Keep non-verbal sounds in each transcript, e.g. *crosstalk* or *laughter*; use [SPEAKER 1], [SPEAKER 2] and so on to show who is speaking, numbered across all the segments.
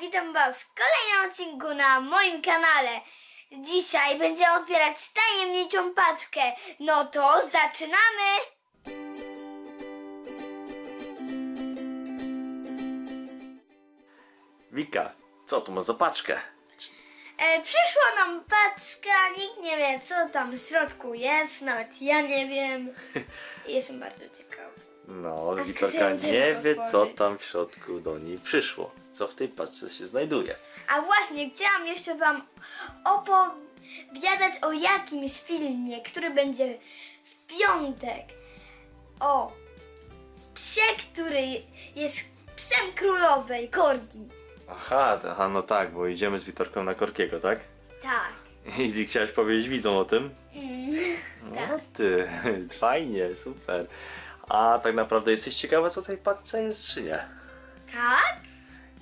[SPEAKER 1] Witam Was w kolejnym odcinku na moim kanale. Dzisiaj będziemy otwierać tajemniczą paczkę. No to zaczynamy!
[SPEAKER 2] Wika, co tu ma za paczkę?
[SPEAKER 1] E, przyszła nam paczka, nikt nie wie co tam w środku jest, nawet ja nie wiem. *laughs* Jestem bardzo ciekawa.
[SPEAKER 2] No,
[SPEAKER 1] Aż
[SPEAKER 2] Witorka
[SPEAKER 1] chcę
[SPEAKER 2] nie
[SPEAKER 1] teraz
[SPEAKER 2] wie, co
[SPEAKER 1] otworzyć.
[SPEAKER 2] tam w środku do niej przyszło. Co w tej paczce się znajduje.
[SPEAKER 1] A właśnie, chciałam jeszcze Wam opowiadać o jakimś filmie, który będzie w piątek. O psie, który jest psem królowej, Korgi.
[SPEAKER 2] Aha, to- aha, no tak, bo idziemy z Witorką na Korkiego, tak?
[SPEAKER 1] Tak. *laughs*
[SPEAKER 2] I chciałeś powiedzieć widzom o tym?
[SPEAKER 1] Mm, *laughs*
[SPEAKER 2] No ty, *laughs* fajnie, super. A tak naprawdę jesteś ciekawa, co w tej paczce jest, czy nie?
[SPEAKER 1] tak?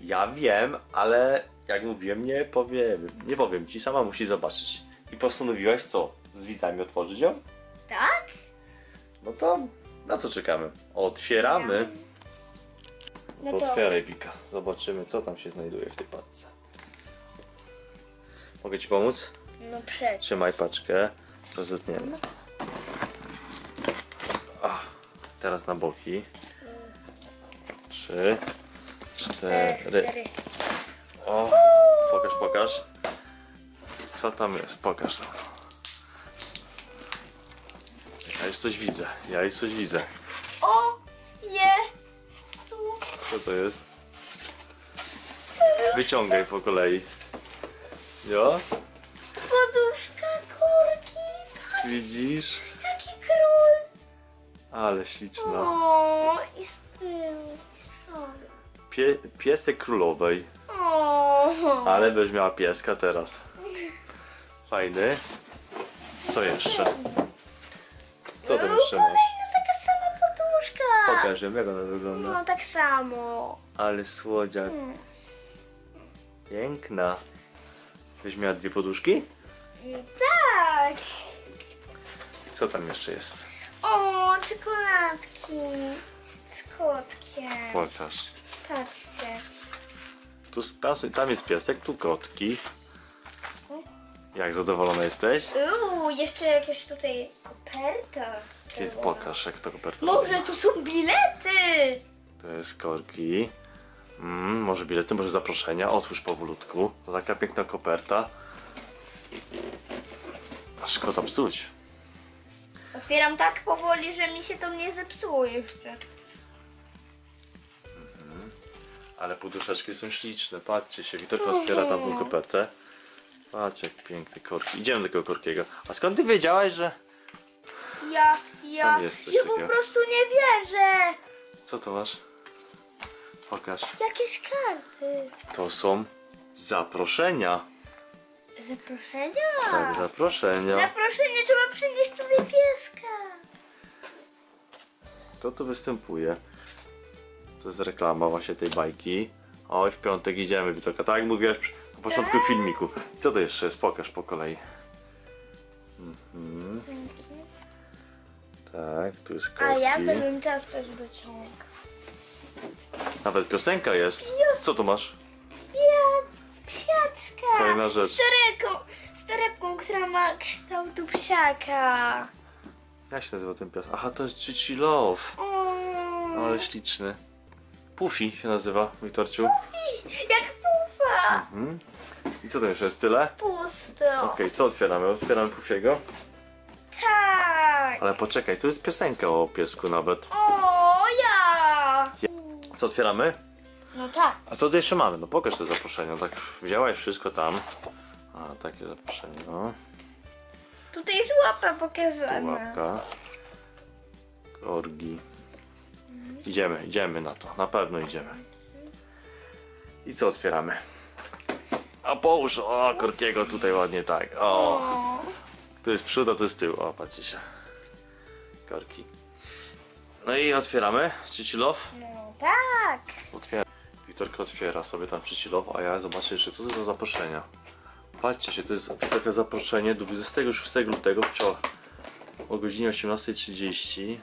[SPEAKER 2] Ja wiem, ale jak mówiłem, nie powiem, nie powiem ci, sama musisz zobaczyć. I postanowiłaś co? Z widzami otworzyć ją?
[SPEAKER 1] Tak?
[SPEAKER 2] No to na co czekamy? Otwieramy.
[SPEAKER 1] No
[SPEAKER 2] to
[SPEAKER 1] to-
[SPEAKER 2] otwieraj Wika. Zobaczymy co tam się znajduje w tej paczce. Mogę ci pomóc?
[SPEAKER 1] No przecież.
[SPEAKER 2] Trzymaj paczkę. Rozetniemy. A, teraz na boki. Trzy, cztery. O, pokaż, pokaż. Co tam jest? Pokaż tam. Ja już coś widzę. Ja już coś widzę.
[SPEAKER 1] O Jezu.
[SPEAKER 2] Co to jest? Wyciągaj po kolei. Jo?
[SPEAKER 1] Poduszka Korgi.
[SPEAKER 2] Widzisz? Ale śliczna.
[SPEAKER 1] O, i z tyłu, i z przodu.
[SPEAKER 2] Pie, piesek królowej.
[SPEAKER 1] O.
[SPEAKER 2] Ale będziesz miała pieska teraz. Fajny. Co jeszcze? Co tam jeszcze masz?
[SPEAKER 1] Kolejna taka sama poduszka.
[SPEAKER 2] Pokaż ją, jak ona wygląda.
[SPEAKER 1] No tak samo.
[SPEAKER 2] Ale słodziak.
[SPEAKER 1] Hmm.
[SPEAKER 2] Piękna. Będziesz miała dwie poduszki?
[SPEAKER 1] Tak.
[SPEAKER 2] Co tam jeszcze jest?
[SPEAKER 1] O, czekoladki z kotkiem.
[SPEAKER 2] Pokaż.
[SPEAKER 1] Patrzcie.
[SPEAKER 2] Tu, tam, tam jest piesek, tu kotki. Jak zadowolona jesteś?
[SPEAKER 1] Uuu, jeszcze jakieś tutaj koperta.
[SPEAKER 2] Jest pokaż, jak to koperta
[SPEAKER 1] Może tu są bilety.
[SPEAKER 2] To jest korki. Mm, może bilety, może zaproszenia. Otwórz powolutku. To taka piękna koperta. A szkoda psuć.
[SPEAKER 1] Otwieram tak powoli, że mi się to nie zepsuło jeszcze.
[SPEAKER 2] Ale poduszeczki są śliczne. Patrzcie się, Witorka otwiera tamtą kopertę. Patrz jak piękny korki. Idziemy do tego korkiego. A skąd ty wiedziałaś, że...
[SPEAKER 1] Ja, ja,
[SPEAKER 2] Tam jest coś
[SPEAKER 1] ja po
[SPEAKER 2] takiego.
[SPEAKER 1] prostu nie wierzę.
[SPEAKER 2] Co to masz? Pokaż.
[SPEAKER 1] Jakieś karty.
[SPEAKER 2] To są zaproszenia.
[SPEAKER 1] Zaproszenia?
[SPEAKER 2] Tak, zaproszenia.
[SPEAKER 1] Zaproszenie trzeba przynieść sobie pieska.
[SPEAKER 2] Kto tu występuje? To jest reklama właśnie tej bajki. Oj, w piątek idziemy, Witorka. Tak jak mówiłaś przy- na początku filmiku. Co to jeszcze jest? Pokaż po kolei. Mhm. Tak, tu jest
[SPEAKER 1] A ja czas coś wyciągam.
[SPEAKER 2] Nawet piosenka jest. Co tu masz?
[SPEAKER 1] Psiaczka.
[SPEAKER 2] Fajna rzecz.
[SPEAKER 1] Z torebką, z torebką, która ma kształtu psiaka.
[SPEAKER 2] Jak się nazywa ten pies? Aha, to jest Chichi Love.
[SPEAKER 1] O,
[SPEAKER 2] Ale śliczny. Puffy się nazywa, Witorciu.
[SPEAKER 1] jak pufa.
[SPEAKER 2] Mhm. I co to jeszcze jest? Tyle?
[SPEAKER 1] Pusto.
[SPEAKER 2] Okej, co otwieramy? Otwieramy Puffiego.
[SPEAKER 1] Tak.
[SPEAKER 2] Ale poczekaj, tu jest piosenka o piesku nawet.
[SPEAKER 1] O, ja.
[SPEAKER 2] Co otwieramy?
[SPEAKER 1] No tak.
[SPEAKER 2] A co tu jeszcze mamy? No pokaż te zaproszenia. Tak wzięłaś wszystko tam. A, takie zaproszenie, no.
[SPEAKER 1] Tutaj jest łapa
[SPEAKER 2] Tu
[SPEAKER 1] pokazana.
[SPEAKER 2] łapka. Korgi. Idziemy, idziemy na to. Na pewno idziemy. I co otwieramy? A połóż, o, Korkiego tutaj ładnie tak. O, tu jest przód, a tu jest tył. O, patrzcie się. Korki. No i otwieramy. Czycilow.
[SPEAKER 1] No tak.
[SPEAKER 2] Otwiera. Wiktorka otwiera sobie tam przycilowo, a ja zobaczę jeszcze co to za zaproszenia. Patrzcie się, to jest takie zaproszenie do 26 lutego wczoraj o godzinie 18.30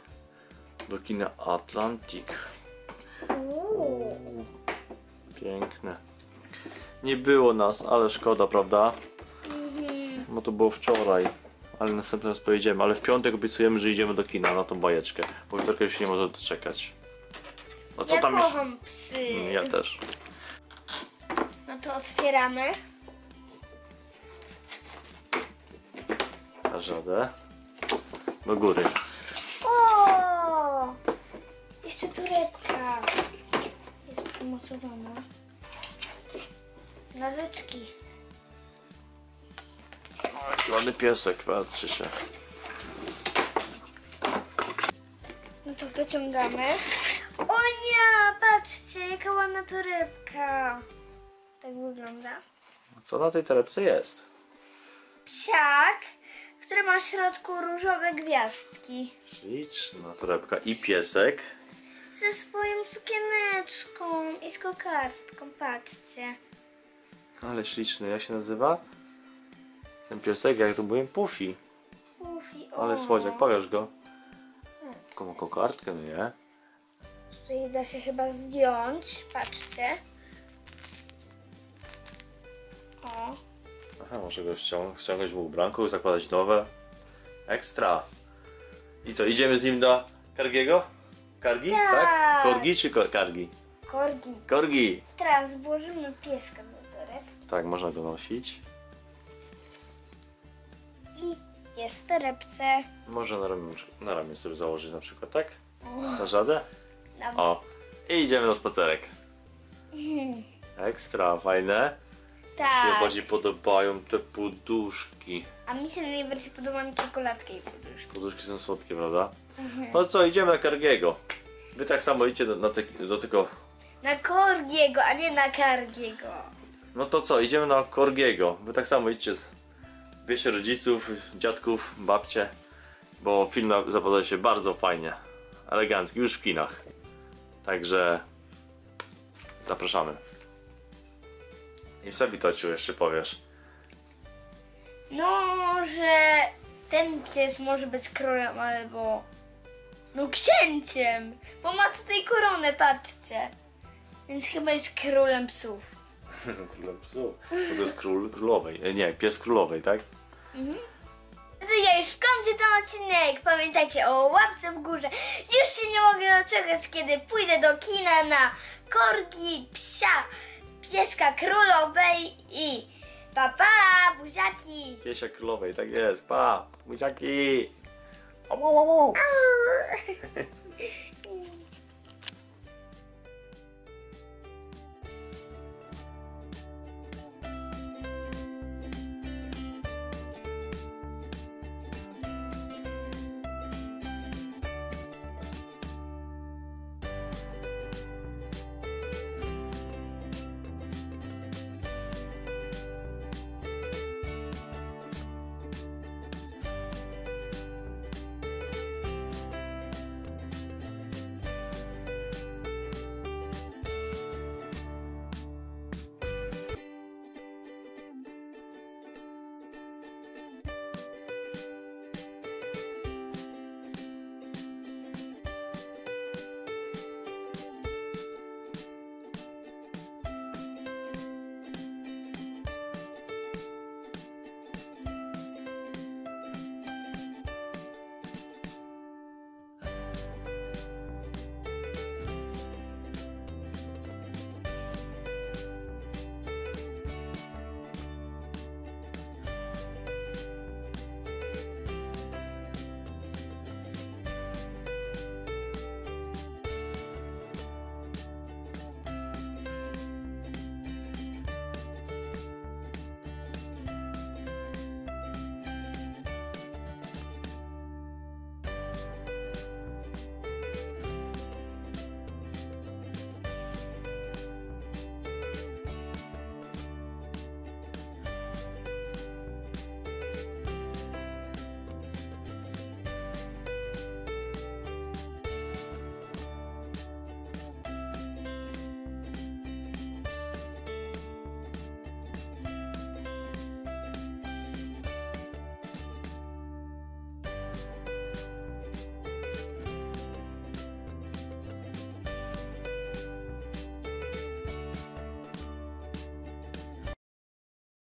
[SPEAKER 2] do kina Atlantic.
[SPEAKER 1] Uuu.
[SPEAKER 2] Piękne. Nie było nas, ale szkoda, prawda? Bo to było wczoraj. Ale następnym raz pojedziemy. Ale w piątek obiecujemy, że idziemy do kina na tą bajeczkę. Bo Wiktorka już nie może doczekać. No co
[SPEAKER 1] ja
[SPEAKER 2] tam jest?
[SPEAKER 1] kocham psy.
[SPEAKER 2] Mm, Ja też.
[SPEAKER 1] No to otwieramy.
[SPEAKER 2] Dasz radę. Do góry.
[SPEAKER 1] O! Jeszcze torebka. Jest przymocowana. Laleczki.
[SPEAKER 2] Ładny piesek, patrzcie się.
[SPEAKER 1] No to wyciągamy. O nie, patrzcie, jaka ładna torebka. Tak wygląda.
[SPEAKER 2] Co na tej torebce jest?
[SPEAKER 1] Psiak, który ma w środku różowe gwiazdki.
[SPEAKER 2] Śliczna torebka i piesek.
[SPEAKER 1] Ze swoją sukieneczką i z kokardką, patrzcie.
[SPEAKER 2] Ale śliczny, jak się nazywa? Ten piesek, jak to mówię, Puffy.
[SPEAKER 1] Ufi, o.
[SPEAKER 2] Ale słodziak, pokaż go. Taką ma kokardkę, no nie?
[SPEAKER 1] Czyli da się chyba zdjąć, patrzcie. O.
[SPEAKER 2] Aha, może go ściąg ściągnąć mu ubranku, zakładać nowe. Ekstra. I co, idziemy z nim do Kargiego? Kargi?
[SPEAKER 1] Tak.
[SPEAKER 2] Korgi czy ko Kargi?
[SPEAKER 1] Korgi.
[SPEAKER 2] Korgi!
[SPEAKER 1] Teraz włożymy pieska do torebki
[SPEAKER 2] Tak, można go nosić.
[SPEAKER 1] i jest w torebce.
[SPEAKER 2] Może na ramię, na ramię sobie założyć na przykład, tak? Na żadę?
[SPEAKER 1] Dobra.
[SPEAKER 2] O, i idziemy na spacerek. *laughs* Ekstra, fajne. Mi się
[SPEAKER 1] Tak.
[SPEAKER 2] bardziej podobają te poduszki.
[SPEAKER 1] A mi się najbardziej podobają czekoladki i poduszki.
[SPEAKER 2] Poduszki są słodkie, prawda? No co, idziemy na Kargiego. Wy tak samo idźcie do, na te, do tego...
[SPEAKER 1] Na Korgiego, a nie na Kargiego.
[SPEAKER 2] No to co, idziemy na Korgiego. Wy tak samo idźcie z... Bierzcie rodziców, dziadków, babcie. Bo film na- zapowiada się bardzo fajnie. Elegancki, już w kinach. Także... Zapraszamy. I co Witociu jeszcze powiesz?
[SPEAKER 1] No, że ten pies może być królem albo no księciem, bo ma tutaj koronę, patrzcie. Więc chyba jest królem psów. *laughs*
[SPEAKER 2] Królem psów. Bo to jest król królowej. E, Nie, pies królowej, tak?
[SPEAKER 1] No to ja już kończę ten odcinek. Pamiętajcie o łapce w górze. Już się nie mogę doczekać, kiedy pójdę do kina na korgi, psia, pieska królowej i papa, buziaki.
[SPEAKER 2] Piesia królowej, tak jest. Pa! Buziaki! Au, au, au. *laughs*